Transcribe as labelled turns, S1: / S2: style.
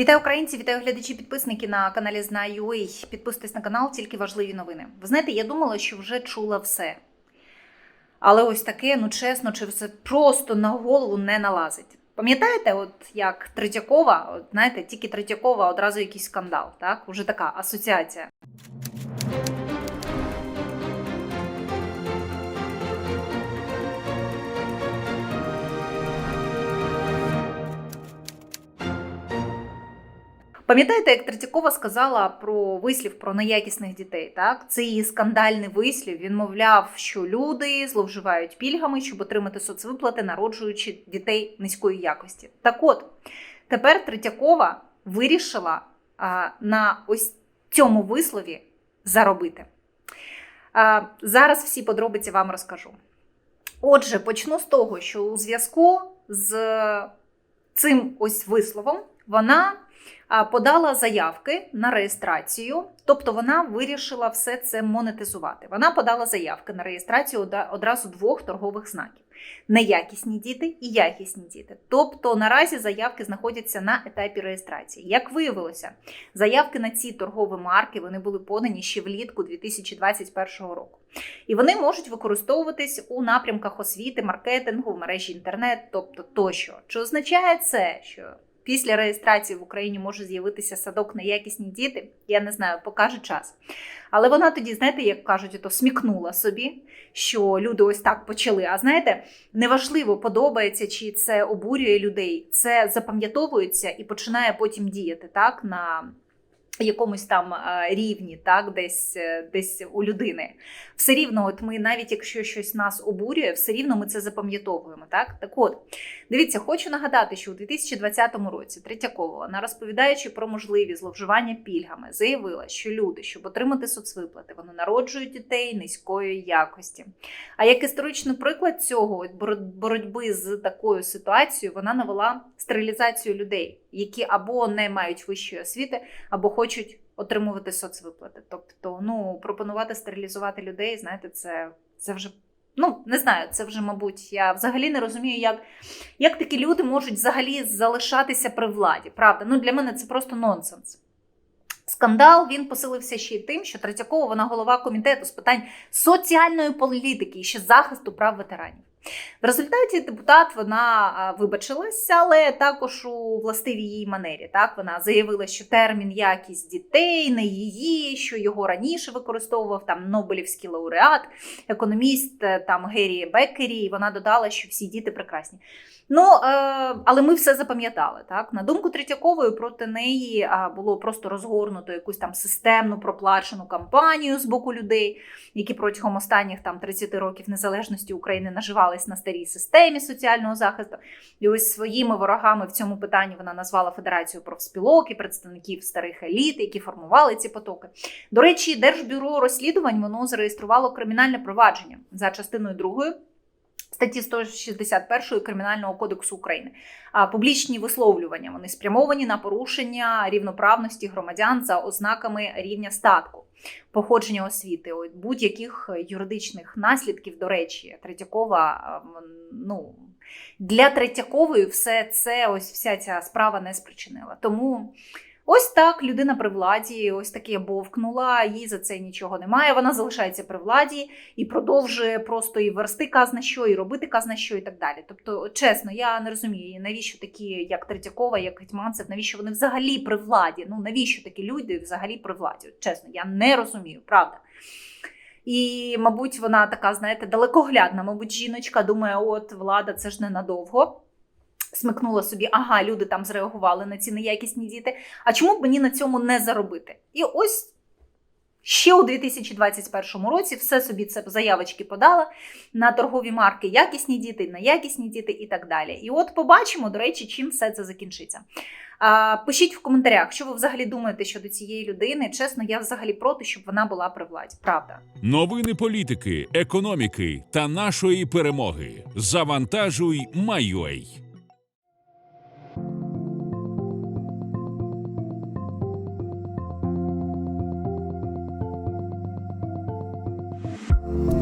S1: Вітаю українці, вітаю глядачі, підписники на каналі Знаю.ua. Підписуйтесь на канал, тільки важливі новини. Ви знаєте, я думала, що вже чула все. Але ось таке, ну чесно, чи все просто на голову не налазить. Пам'ятаєте, от як Третьякова, от знаєте, тільки Третьякова одразу якийсь скандал, так? Уже така асоціація. Пам'ятаєте, як Третьякова сказала про вислів про неякісних дітей? Так, це її скандальний вислів. Він мовляв, що люди зловживають пільгами, щоб отримати соцвиплати, народжуючи дітей низької якості. Так от тепер Третьякова вирішила а, на ось цьому вислові заробити. А, зараз всі подробиці вам розкажу. Отже, почну з того, що у зв'язку з цим ось висловом вона подала заявки на реєстрацію, тобто вона вирішила все це монетизувати. Вона подала заявки на реєстрацію одразу двох торгових знаків: неякісні діти і якісні діти. Тобто наразі заявки знаходяться на етапі реєстрації. Як виявилося, заявки на ці торгові марки вони були подані ще влітку 2021 року. І вони можуть використовуватись у напрямках освіти, маркетингу, в мережі інтернет, тобто тощо. Чи означає це, що після реєстрації в Україні може з'явитися садок на якісні діти? Я не знаю, покаже час. Але вона тоді, знаєте, як кажуть, то смікнула собі, що люди ось так почали. А знаєте, неважливо, подобається чи це обурює людей, це запам'ятовується і починає потім діяти так на якомусь там рівні, так, десь, е, десь у людини. Все рівно, от ми, навіть якщо щось нас обурює, все рівно ми це запам'ятовуємо. Так, так от, дивіться, хочу нагадати, що у 2020 році Третьякова, вона розповідаючи про можливі зловживання пільгами, заявила, що люди, щоб отримати соцвиплати, вони народжують дітей низької якості. А як історичний приклад цього боротьби з такою ситуацією, вона навела стерилізацію людей, які або не мають вищої освіти, або хочуть отримувати соцвиплати. Тобто, ну пропонувати стерилізувати людей, знаєте, це, це вже. Ну, не знаю, це вже, мабуть, я взагалі не розумію, як, як такі люди можуть взагалі залишатися при владі. Правда, ну для мене це просто нонсенс. Скандал він посилився ще й тим, що Третьякова вона голова комітету з питань соціальної політики і ще захисту прав ветеранів. В результаті депутат вона вибачилася, але також у властивій її манері. Так вона заявила, що термін якість дітей не її, що його раніше використовував там Нобелівський лауреат, економіст е, там Геррі Беккері. І вона додала, що всі діти прекрасні. Ну, е, але ми все запам'ятали. Так на думку Третьякової проти неї було просто розгорнуто якусь там системну проплачену кампанію з боку людей, які протягом останніх там 30 років незалежності України наживались на старій системі соціального захисту. І ось своїми ворогами в цьому питанні вона назвала Федерацію профспілок і представників старих еліт, які формували ці потоки. До речі, Держбюро розслідувань воно зареєструвало кримінальне провадження за частиною другою. Статті 161 Кримінального кодексу України. А публічні висловлювання вони спрямовані на порушення рівноправності громадян за ознаками рівня статку, походження освіти, будь-яких юридичних наслідків. До речі, Третьякова ну для Третьякової все це ось вся ця справа не спричинила. Тому. Ось так людина при владі, ось таке бовкнула, їй за це нічого немає. Вона залишається при владі і продовжує просто і версти казна що, і робити казна що, і так далі. Тобто, чесно, я не розумію, навіщо такі, як Третьякова, як Гетьманцев, навіщо вони взагалі при владі? Ну навіщо такі люди взагалі при владі? Чесно, я не розумію, правда. І, мабуть, вона така, знаєте, далекоглядна. Мабуть, жіночка думає, от влада, це ж ненадовго. Смикнула собі, ага, люди там зреагували на ці неякісні діти. А чому б мені на цьому не заробити? І ось ще у 2021 році все собі це заявочки подала на торгові марки якісні діти, неякісні діти і так далі. І от побачимо, до речі, чим все це закінчиться. А, Пишіть в коментарях, що ви взагалі думаєте щодо цієї людини. Чесно, я взагалі проти, щоб вона була при владі. Правда.
S2: Новини політики, економіки та нашої перемоги. Завантажуй Майой. Bye.